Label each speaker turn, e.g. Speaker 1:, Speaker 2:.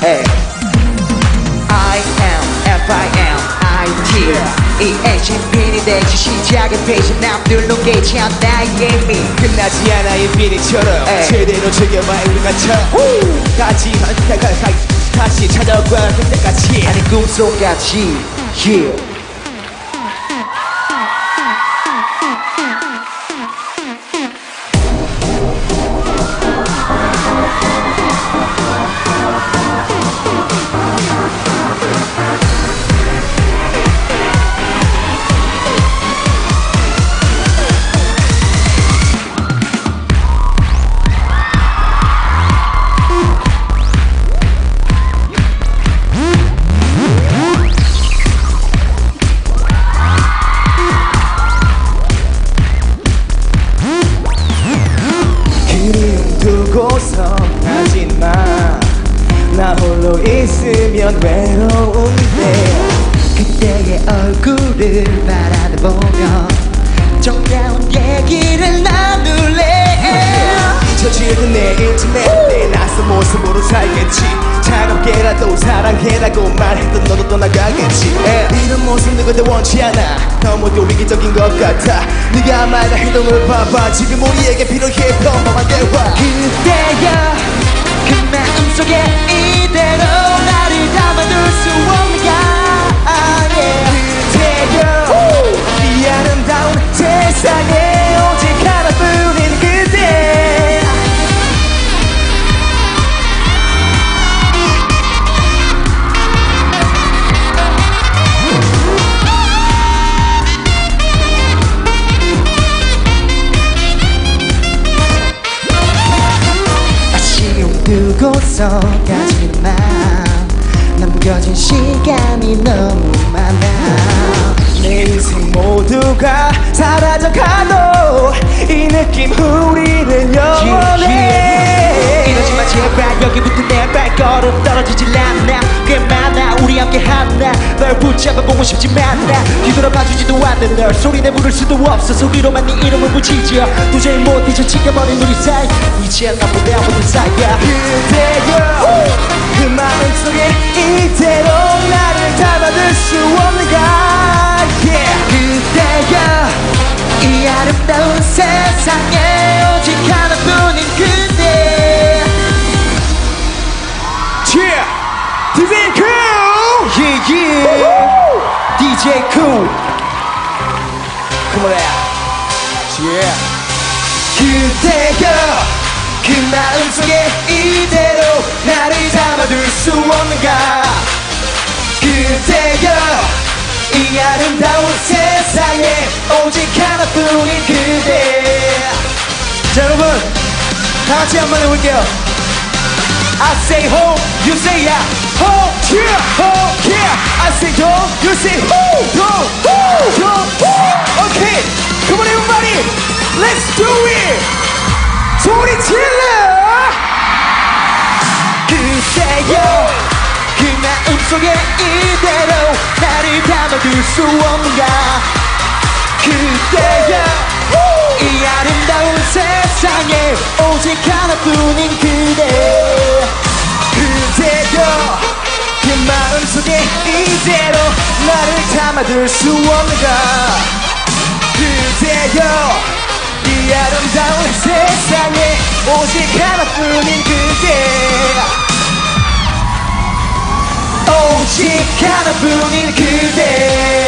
Speaker 1: Hey. I am F-I-M I-T 이 엔진핀이 되지 시작의 페이지 남들로 깨지 않 나의 미
Speaker 2: 끝나지 않아 인피니처럼
Speaker 1: 에이.
Speaker 2: 제대로 즐겨봐 우리가 처음 다시 다시 다시 찾아와 그때까지
Speaker 1: 아니 꿈속같이 yeah.
Speaker 2: 있으면 외로운데
Speaker 1: 그때의 얼굴을 바라보며 정다운 얘기를 나눌래.
Speaker 2: 잊혀지는 내 인터넷 내 낯선 모습으로 살겠지. 차갑게라도 사랑해라고 말했던 너도 떠나가겠지. 이런 모습 누구도 원치 않아. 너무 또 위기적인 것 같아. 네가 말한 행동을 봐봐. 지금 우리에게 필요해. 평범한 대화
Speaker 1: 그때야 가진 마음 남겨진 시간이 너무 많아.
Speaker 2: 내 인생 모두가 사라져가도 이 느낌 우리는 영원해.
Speaker 1: 이러지마 제발. 여기부터 내 발걸음 떨어지질 우리 함께 하나 널 붙잡아 보고 싶지만 나. 뒤돌아봐주지도 않는 널. 소리내 부를 수도 없어. 소리로만 네 이름을 붙이죠 도저히 못 잊어 지켜버린 우리 사이. 이제 나보다 모든 사이야.
Speaker 2: 그대여 그 마음속에 이대로 나를 담아둘 수 없는가.
Speaker 1: 그대여 이 아름다운 세상에 오직 하나뿐
Speaker 2: yeah. DJ Cool Come on out Yeah
Speaker 1: 그대여 그 마음 속에 이대로 나를 담아둘 수 없는가 그대여 이 아름다운 세상에 오직 하나뿐인 그대
Speaker 2: 자 여러분 다 같이 한번 해볼게요 I say home, you say yeah Home, yeah, home, go, say ho, go, go, ho Okay, come on everybody Let's do it. 소리 질러
Speaker 1: 그대여 그 마음 속에 이대로 나를 담아둘 수 없는가? 그대여 이 아름다운 세상에 오직 하나뿐인 그대.
Speaker 2: 그대여 그 마음 속에 이대로 나를 담아둘 수 없는가? 그대여 이 아름다운 세상에 오직 하나뿐인 그대.
Speaker 1: 오직 하나뿐인 그대